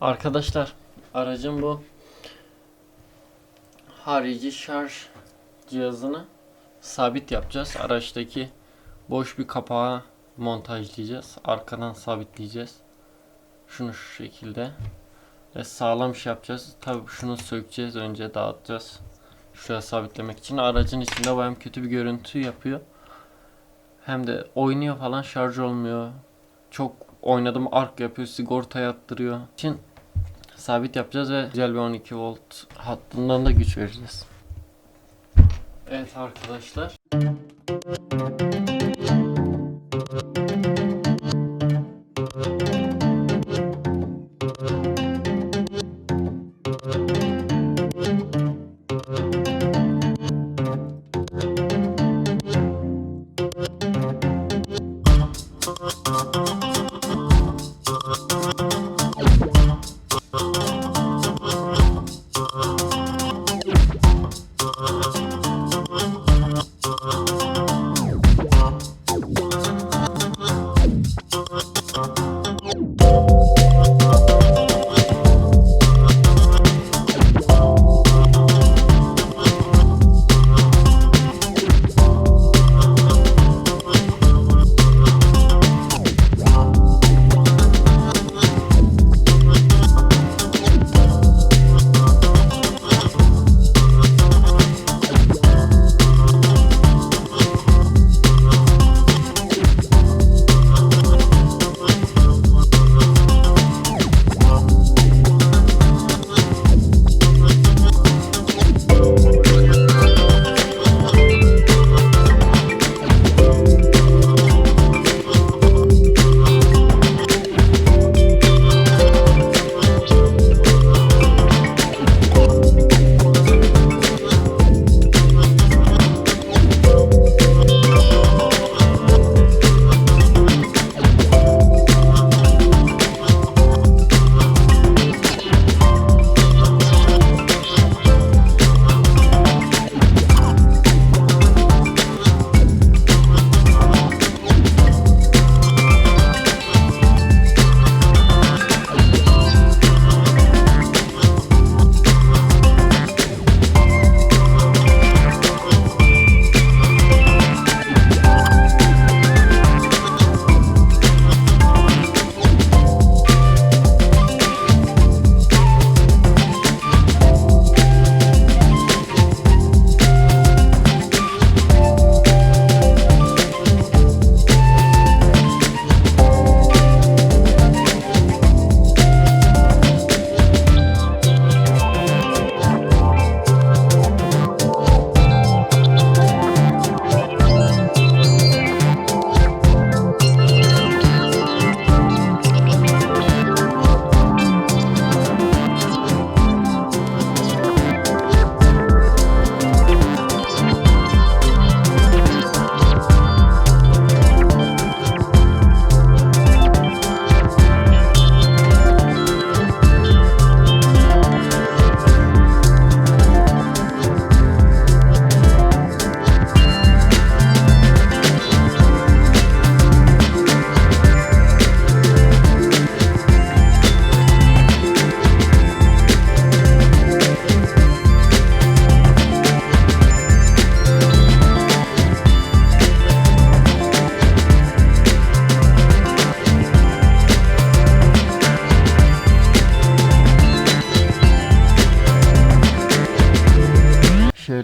Arkadaşlar aracın bu harici şarj cihazını sabit yapacağız. Araçtaki boş bir kapağı montajlayacağız. Arkadan sabitleyeceğiz. Şunu şu şekilde. Ve sağlam şey yapacağız. Tabii şunu sökeceğiz. Önce dağıtacağız. Şuraya sabitlemek için. Aracın içinde bayağı kötü bir görüntü yapıyor. Hem de oynuyor falan şarj olmuyor. Çok oynadım ark yapıyor. Sigorta yattırıyor. için sabit yapacağız ve güzel bir 12 volt hattından da güç vereceğiz. Evet arkadaşlar.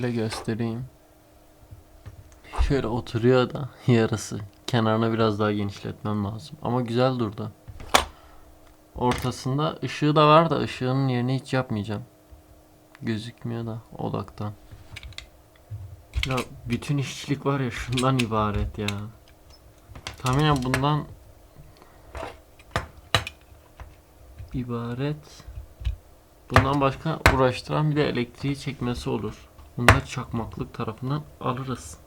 Şöyle göstereyim. Şöyle oturuyor da yarısı. Kenarını biraz daha genişletmem lazım. Ama güzel durdu. Ortasında ışığı da var da ışığının yerini hiç yapmayacağım. Gözükmüyor da odaktan. Ya bütün işçilik var ya şundan ibaret ya. Tahminen bundan ibaret. Bundan başka uğraştıran bir de elektriği çekmesi olur. Da çakmaklık tarafından alırız.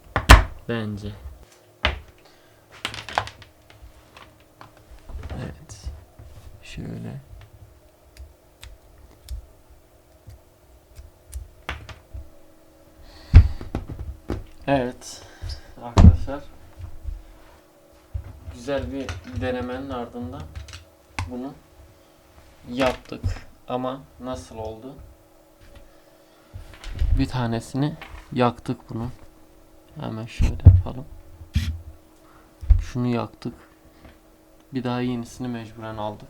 Bence. Evet. Şöyle. Evet. Arkadaşlar. Güzel bir denemenin ardından bunu yaptık ama nasıl oldu? Bir tanesini yaktık bunu. Hemen şöyle yapalım. Şunu yaktık. Bir daha yenisini mecburen aldık.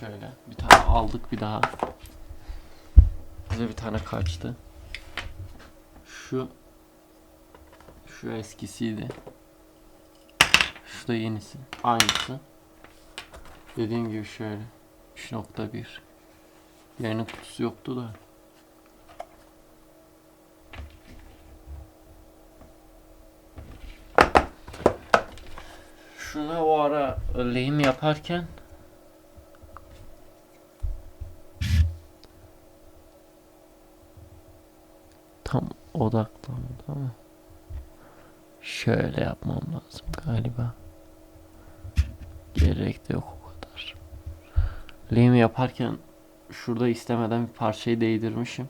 Şöyle bir tane aldık bir daha. Bize bir tane kaçtı. Şu şu eskisiydi. Şu da yenisi. Aynısı. Dediğim gibi şöyle 3.1 Yayının kutusu yoktu da. Şuna o ara lehim yaparken tam odaklandı ama şöyle yapmam lazım galiba. Gerek de yok o kadar. Lehim yaparken şurada istemeden bir parçayı değdirmişim.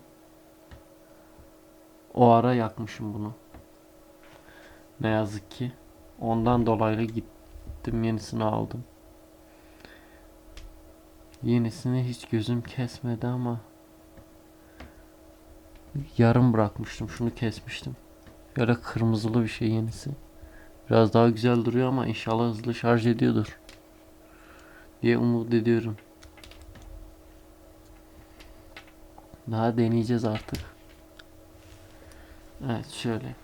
O ara yakmışım bunu. Ne yazık ki. Ondan dolayı gittim yenisini aldım. Yenisini hiç gözüm kesmedi ama yarım bırakmıştım. Şunu kesmiştim. Böyle kırmızılı bir şey yenisi. Biraz daha güzel duruyor ama inşallah hızlı şarj ediyordur. Diye umut ediyorum. Daha deneyeceğiz artık. Evet şöyle.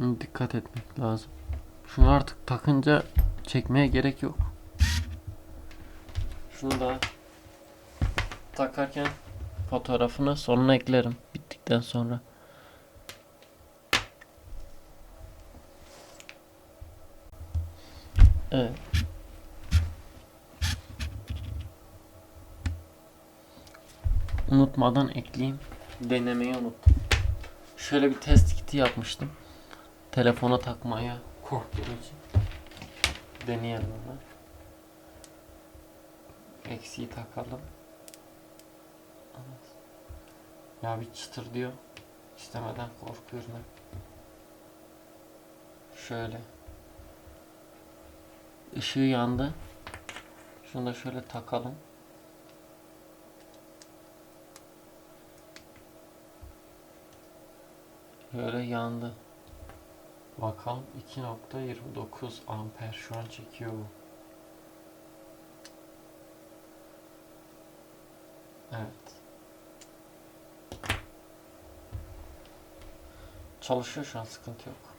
Dikkat etmek lazım. Şunu artık takınca çekmeye gerek yok. Şunu da takarken fotoğrafını sonuna eklerim bittikten sonra. Evet. Unutmadan ekleyeyim. Denemeyi unuttum. Şöyle bir test kiti yapmıştım. Telefona takmaya korktuğum için. Deneyelim onu. Eksiği takalım. Ya bir çıtır diyor. İstemeden korkuyorum hep. Şöyle. Işığı yandı. Şunu da şöyle takalım. Böyle yandı. Bakalım 2.29 amper şu an çekiyor. Evet. Çalışıyor şu an sıkıntı yok.